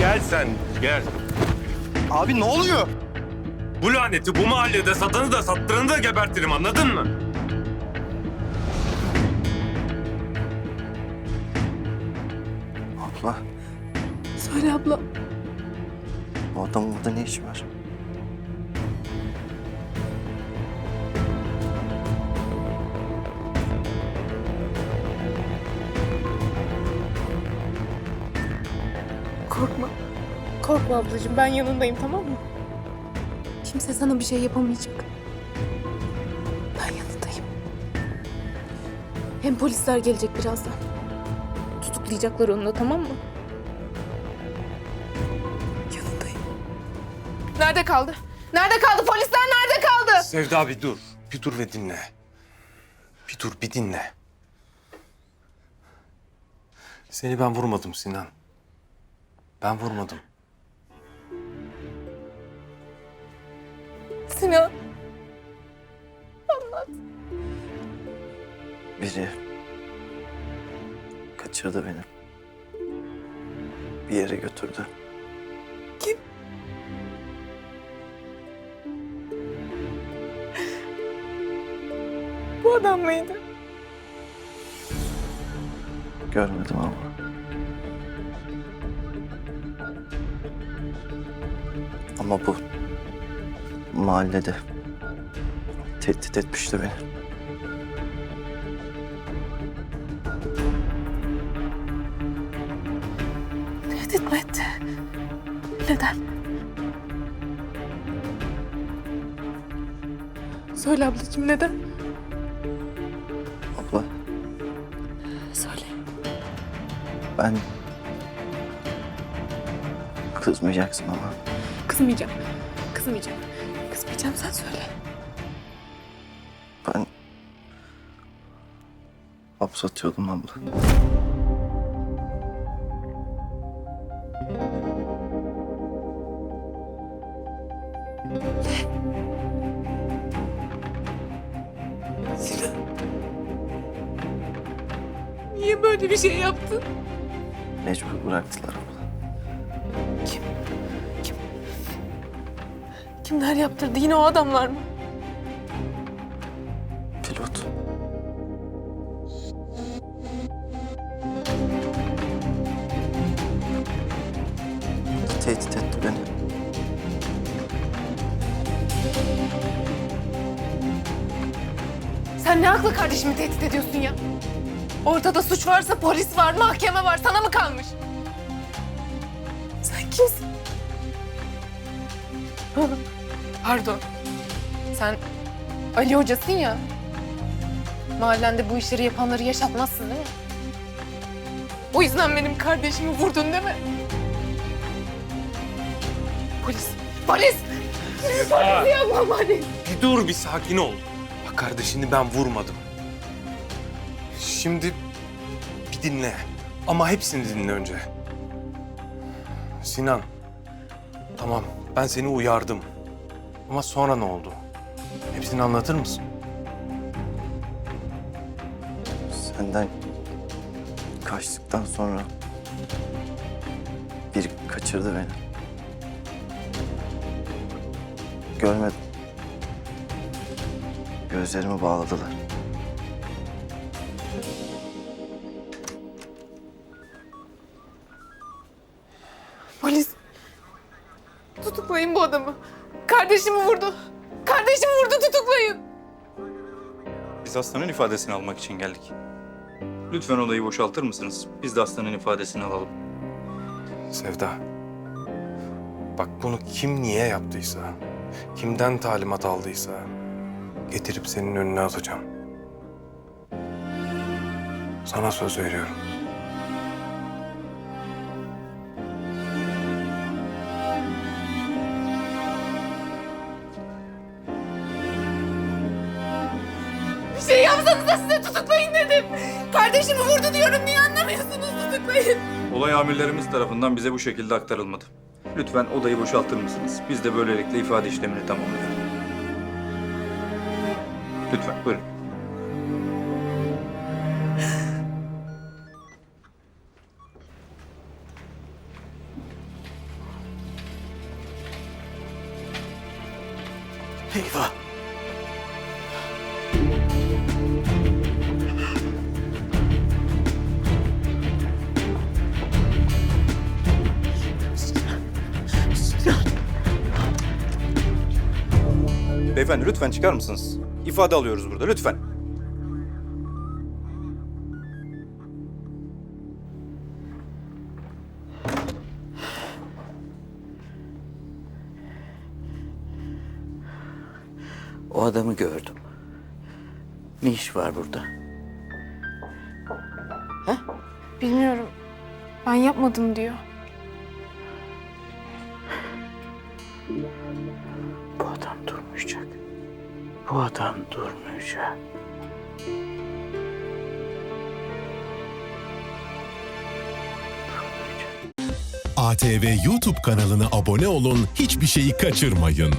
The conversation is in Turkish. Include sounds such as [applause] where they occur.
Gel sen gel. Abi ne oluyor? Bu laneti bu mahallede satanı da sattıranı da gebertirim anladın mı? Abla Söyle abla. bu adamın burada ne işi var? Korkma ablacığım ben yanındayım tamam mı? Kimse sana bir şey yapamayacak. Ben yanındayım. Hem polisler gelecek birazdan. Tutuklayacaklar onu da tamam mı? Yanındayım. Nerede kaldı? Nerede kaldı? Polisler nerede kaldı? Sevda bir dur. Bir dur ve dinle. Bir dur bir dinle. Seni ben vurmadım Sinan. Ben vurmadım. Sinan. Biri kaçırdı beni. Bir yere götürdü. Kim? Bu adam mıydı? Görmedim ama. Ama bu mahallede tehdit etmişti beni. Tehdit mi etti? Neden? Söyle ablacığım neden? Abla Söyle. ben kızmayacaksın ama Kızmayacağım. Kızmayacağım. Kızmayacağım sen söyle. ben hap satıyordum abla. Sinan. Niye böyle bir şey yaptın? Mecbur bıraktılar abla. Kim? Kimler yaptırdı? Yine o adamlar mı? Pilot. Tehdit etti beni. Sen ne akla kardeşimi tehdit ediyorsun ya? Ortada suç varsa polis var, mahkeme var. Sana mı kalmış? Sen kimsin? [laughs] Pardon. Sen Ali hocasın ya. Mahallende bu işleri yapanları yaşatmazsın değil mi? O yüzden benim kardeşimi vurdun değil mi? Polis. Polis! Polis yapma polis. Bir dur bir sakin ol. Bak kardeşini ben vurmadım. Şimdi bir dinle. Ama hepsini dinle önce. Sinan. Tamam ben seni uyardım. Ama sonra ne oldu? Hepsini anlatır mısın? Senden kaçtıktan sonra biri kaçırdı beni. Görmedim. Gözlerimi bağladılar. Polis. Tutuklayın bu adamı. Kardeşimi vurdu. Kardeşimi vurdu tutuklayın. Biz hastanın ifadesini almak için geldik. Lütfen odayı boşaltır mısınız? Biz de hastanın ifadesini alalım. Sevda. Bak bunu kim niye yaptıysa, kimden talimat aldıysa getirip senin önüne atacağım. Sana söz veriyorum. Bir şey yapsanız da size tutuklayın dedim. Kardeşimi vurdu diyorum niye anlamıyorsunuz tutuklayın. Olay amirlerimiz tarafından bize bu şekilde aktarılmadı. Lütfen odayı boşaltır mısınız? Biz de böylelikle ifade işlemini tamamlayalım. Lütfen buyurun. Eyvah! Beyefendi lütfen çıkar mısınız? İfade alıyoruz burada lütfen. O adamı gördüm. Ne iş var burada? Bilmiyorum. Ben yapmadım diyor. Bu adam durmayacak. Bu adam durmayacak. ATV YouTube kanalına abone olun, hiçbir şeyi kaçırmayın.